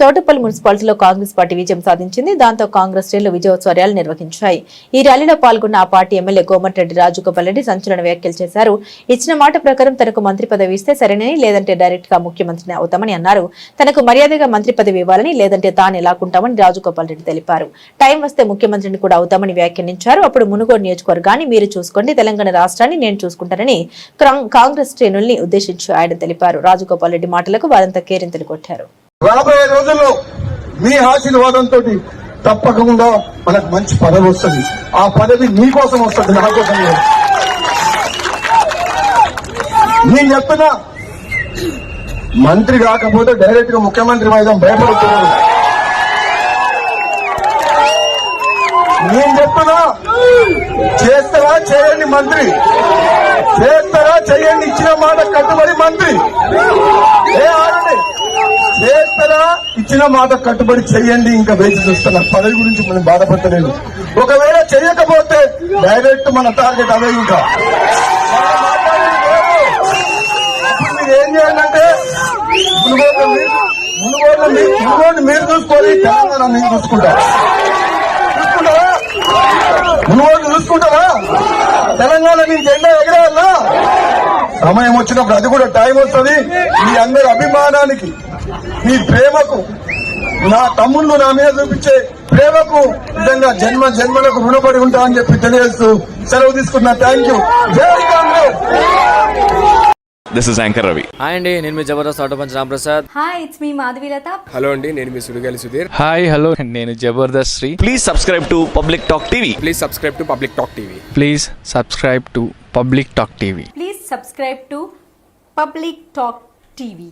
చౌటపల్లి మున్సిపాలిటీలో కాంగ్రెస్ పార్టీ విజయం సాధించింది. దాంతో కాంగ్రెస్ శ్రేణులు విజయోత్సవ ర్యాలీ నిర్వహించాయి. ఈ ర్యాలీలో పాల్గొన్న ఆ పార్టీ ఎమ్మెల్యే కోమటిరెడ్డి రాజగోపాల్ రెడ్డి సంచలన వ్యాఖ్యలు చేశారు. ఇచ్చిన మాట ప్రకారం తనకు మంత్రి పదవి ఇస్తే సరేనని లేదంటే డైరెక్ట్గా ముఖ్యమంత్రిని అవుతామని అన్నారు. తనకు మర్యాదగా మంత్రి పదవి ఇవ్వాలని లేదంటే తాను ఎలాకుంటామని రాజగోపాల్ రెడ్డి తెలిపారు. టైం వస్తే ముఖ్యమంత్రిని కూడా అవుతామని వ్యాఖ్యానించారు. అప్పుడు మునుగోడు నియోజకవర్గాన్ని మీరు చూసుకోండి తెలంగాణ రాష్ట్రాన్ని నేను చూసుకుంటానని కాంగ్రెస్ శ్రేణుల్ని ఉద్దేశించి ఆయన తెలిపారు. రాజగోపాల్ రెడ్డి మాటలకు వారంతా కేరింతలు కొట్టారు. రాబోయే రోజుల్లో మీ ఆశీర్వాదంతో తప్పకుండా మనకు మంచి పదవి వస్తుంది. ఆ పదవి మీకోసం వస్తుంది నా కోసం నేను చెప్తున్నా మంత్రి కాకపోతే డైరెక్ట్గా ముఖ్యమంత్రి వైద్యం భయపడుతున్నాడు నేను చెప్తున్నా చేస్తారా చేయండి మంత్రి. చేస్తారా చేయండి ఇచ్చిన మాట కట్టుబడి మంత్రి. చేస్తారా ఇచ్చిన మాట కట్టుబడి చెయ్యండి ఇంకా వేచి చూస్తున్నా పదవి గురించి మనం బాధపడలేదు ఒకవేళ చేయకపోతే డైరెక్ట్ మన టార్గెట్ అదే ఇంకా. మీరు ఏం చేయాలంటే మునుగోడు మీరు మునుగోడు మీరు చూసుకోవాలి తెలంగాణ నేను చూసుకుంటా. చూసుకుంటారా మునుగోడు చూసుకుంటారా తెలంగాణ నేను జెండా ఎగరేయాలా? సమయం వచ్చినప్పుడు అది కూడా టైం వస్తుంది. మీ అందరి అభిమానానికి. మీ ప్రేమకు నా తమ్ముళ్ళు నా మీద చూపించే ప్రేమకు నిజంగా జన్మ జన్మలకు రుణపడి ఉంటా అని చెప్పి తెలియజేస్తూ సెలవు తీసుకున్నా. థ్యాంక్ యూ జై Congress! This is anchor Ravi hi అండి నేను మీ Jabardasth auto punch Ramprasad. Hi it's me Madhavilatha hello అండి నేను మీ సుడిగాలి సుధీర్. హాయ్ హలో నేను Jabardasth Sri. Please subscribe to public talk TV please subscribe to public talk TV please subscribe to public talk TV please subscribe to public talk TV